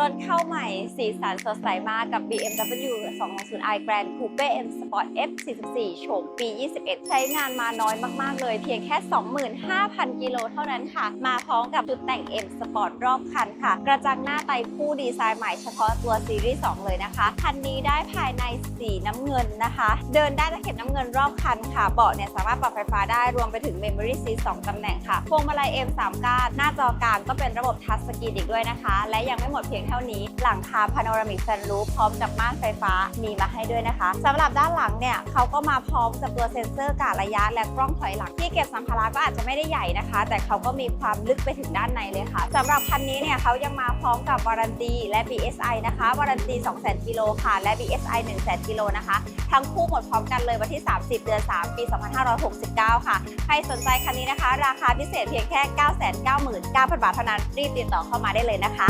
รถเข้าใหม่สีสันสดใสมากกับ BMW 220i Grand Coupe M Sport F44 โฉมปี 21 ใช้งานมาน้อยมาก ๆ เลย เพียงแค่ 25,000 กิโลเท่านั้นค่ะ มาพร้อมกับชุดแต่ง M Sport รอบคันค่ะ กระจังหน้าไตคู่ดีไซน์ใหม่เฉพาะตัวซีรีส์ 2 เลยนะคะ คันนี้ได้ภายใน สีน้ำเงินนะคะ เดินได้ตะเข็บน้ำเงินรอบคันค่ะ เบาะเนี่ยสามารถปรับไฟฟ้าได้รวมไปถึง Memory Seat 2ตำแหน่งค่ะพวงมาลัย M3 ก้านหน้าจอกลางก็เป็นระบบทัชสกรีนอีกด้วยนะคะ และยังไม่หมดเพียงเท่านี้ หลังคาพาโนรามิกซันรูฟพร้อมกับม่านไฟฟ้ามีมาให้ด้วยนะคะสำหรับด้านหลังเนี่ยเขาก็มาพร้อมกับตัวเซ็นเซอร์กะระยะ และกล้องถอยหลังที่เก็บสัมภาระก็อาจจะไม่ได้ใหญ่นะคะ แต่เขาก็มีความลึกไปถึงด้านในเลยค่ะสำหรับคันนี้เนี่ยเขายังมาพร้อมกับวารันตีและ BSI นะคะวารันตี200,000กิโลค่ะและ BSI 100,000กิโลนะคะ ทั้งคู่หมดพร้อมกันเลยวันที่ 30 เดือน 3 ปี 2569 ค่ะ ใครสนใจคันนี้นะคะ ราคาพิเศษเพียงแค่ 999,000 บาทเท่านั้นรีบติดต่อเข้ามาได้เลยนะคะ